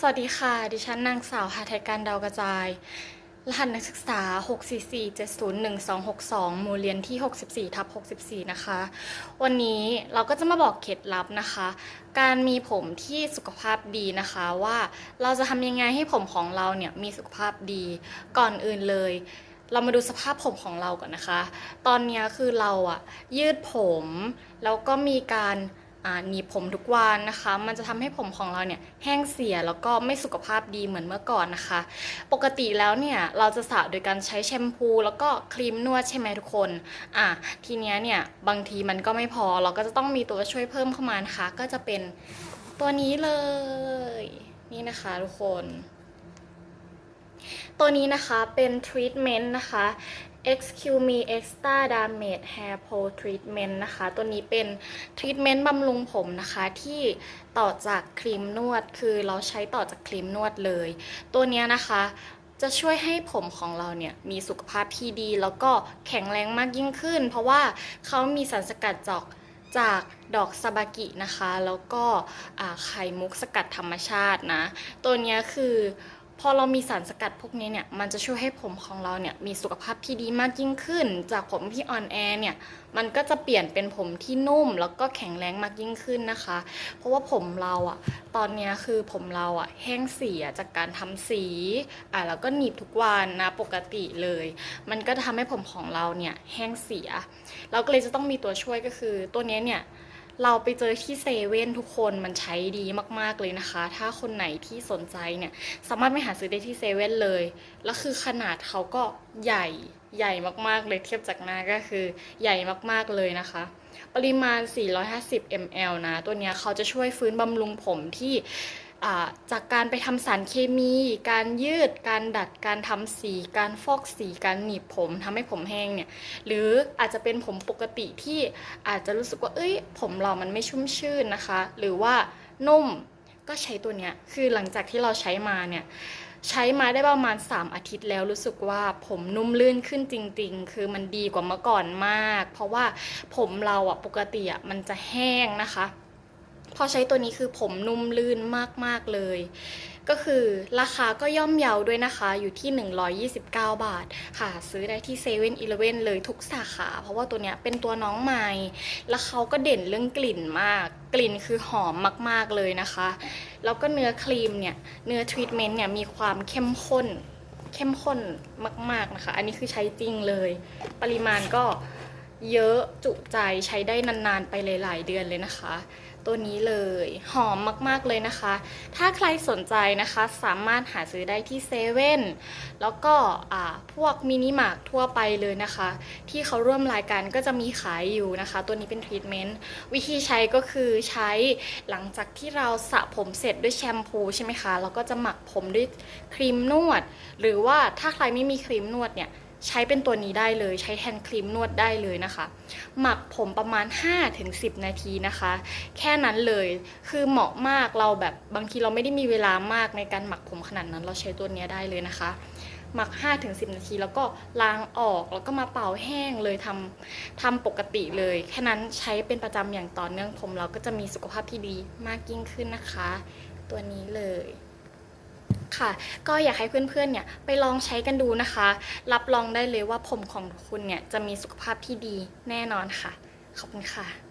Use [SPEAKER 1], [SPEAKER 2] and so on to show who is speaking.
[SPEAKER 1] สวัสดีค่ะ ดิฉันนางสาวหาไทยการดาวกระจาย รหัสนักศึกษา 644701262 หมู่เรียนที่ 64ทับ64 นะคะ วันนี้เราก็จะมาบอกเคล็ดลับนะคะ การมีผมที่สุขภาพดีนะคะว่าเราจะทำยังไงให้ผมของเราเนี่ยมีสุขภาพดี ก่อนอื่นเลย เรามาดูสภาพผมของเราก่อนนะคะ ตอนนี้คือเราอะยืดผม แล้วก็มีการ หนีบผมทุกวันนะคะ มันจะทำให้ผมของเราเนี่ยแห้งเสียแล้วก็ไม่สุขภาพดีเหมือนเมื่อก่อนนะคะ ปกติแล้วเนี่ยเราจะสระโดยการใช้แชมพูแล้วก็ครีมนวดใช่ไหมทุกคนอะทีเนี้ยเนี่ยบางทีมันก็ไม่พอเราก็จะต้องมีตัวช่วยเพิ่มเข้ามานะคะ ก็จะเป็นตัวนี้เลย นี่นะคะทุกคน ตัวนี้นะคะเป็นทรีทเมนต์นะคะ Excuse me Extra Damage Hair Pro Treatment นะคะ ตัวนี้เป็นทรีทเมนต์บำรุงผมนะคะ ที่ต่อจากครีมนวด คือเราใช้ต่อจากครีมนวดเลย ตัวนี้นะคะจะช่วยให้ผมของเราเนี่ยมีสุขภาพที่ดี แล้วก็แข็งแรงมากยิ่งขึ้น เพราะว่าเขามีสารสกัดจากจากดอกซาบากินะคะ แล้วก็ไข่มุกสกัดธรรมชาตินะ ตัวนี้คือ พอเรามีสารสกัดพวกนี้เนี่ย มันจะช่วยให้ผมของเราเนี่ยมีสุขภาพที่ดีมากยิ่งขึ้น จากผมที่อ่อนแอเนี่ย มันก็จะเปลี่ยนเป็นผมที่นุ่ม แล้วก็แข็งแรงมากยิ่งขึ้นนะคะ เพราะว่าผมเราอะตอนนี้คือผมเราอะแห้งเสียจากการทำสีอะแล้วก็หนีบทุกวันนะปกติเลย มันก็จะทำให้ผมของเราเนี่ยแห้งเสีย เราก็เลยจะต้องมีตัวช่วยก็คือตัวนี้เนี่ย เราไปเจอที่เซเว่นทุกคนมันใช้ดีมากๆเลยนะคะ ถ้าคนไหนที่สนใจเนี่ย สามารถไปหาซื้อได้ที่เซเว่นเลย แล้วคือขนาดเขาก็ใหญ่ใหญ่มากๆเลยเทียบจากหน้าก็คือใหญ่มากๆเลยนะคะ ปริมาณ 450 ml นะ ตัวเนี้ยเขาจะช่วยฟื้นบำรุงผมที่ จากการไปทำสารเคมี การยืด การดัด การทำสี การฟอกสี การหนีบผมทำให้ผมแห้งเนี่ย หรืออาจจะเป็นผมปกติที่อาจจะรู้สึกว่า เอ้ย ผมเรามันไม่ชุ่มชื่นนะคะ หรือว่านุ่ม ก็ใช้ตัวเนี้ย คือหลังจากที่เราใช้มาเนี่ย ใช้มาได้ประมาณ 3 อาทิตย์แล้วรู้สึกว่าผมนุ่มลื่นขึ้นจริง ๆ คือมันดีกว่าเมื่อก่อนมาก เพราะว่าผมเราอะปกติอะมันจะแห้งนะคะ พอใช้ตัวนี้คือผมนุ่มลื่นมากๆเลย ก็คือราคาก็ย่อมเยาด้วยนะคะอยู่ที่ 129 บาทหาซื้อได้ที่เซเว่นอีเลเว่นเลยทุกสาขา เพราะว่าตัวเนี้ยเป็นตัวน้องใหม่ แล้วเขาก็เด่นเรื่องกลิ่นมาก กลิ่นคือหอมมากๆเลยนะคะ แล้วก็เนื้อครีมเนี่ยเนื้อทรีทเมนต์เนี่ยมีความเข้มข้นเข้มข้นมาก ๆนะคะ อันนี้คือใช้จริงเลย ปริมาณก็เยอะจุใจใช้ได้นาน ๆ ไปหลาย ๆ เดือนเลยนะคะ ตัวนี้เลย หอมมากๆเลยนะคะ ถ้าใครสนใจนะคะสามารถหาซื้อได้ที่เซเว่นแล้วก็พวกมินิมาร์ททั่วไปเลยนะคะ ที่เขาร่วมรายการก็จะมีขายอยู่นะคะ ตัวนี้เป็นทรีทเมนต์วิธีใช้ก็คือใช้หลังจากที่เราสระผมเสร็จด้วยแชมพูใช่ไหมคะแล้วก็จะหมักผมด้วยครีมนวด หรือว่าถ้าใครไม่มีครีมนวดเนี่ย ใช้เป็นตัวนี้ได้เลย ใช้แทนครีมนวดได้เลยนะคะ หมักผมประมาณ 5-10 นาทีนะคะ แค่นั้นเลยคือเหมาะมากเราแบบบางทีเราไม่ได้มีเวลามากในการหมักผมขนาดนั้น เราใช้ตัวนี้ได้เลยนะคะ หมัก 5-10 นาที แล้วก็ล้างออกแล้วก็มาเป่าแห้งเลยทำทำปกติเลย แค่นั้นใช้เป็นประจำอย่างต่อเนื่องผมเราก็จะมีสุขภาพที่ดีมากยิ่งขึ้นนะคะ ตัวนี้เลย ค่ะ ก็อยากให้เพื่อนๆเนี่ยไปลองใช้กันดูนะคะ รับรองได้เลยว่าผมของคุณเนี่ยจะมีสุขภาพที่ดีแน่นอนค่ะ ขอบคุณค่ะ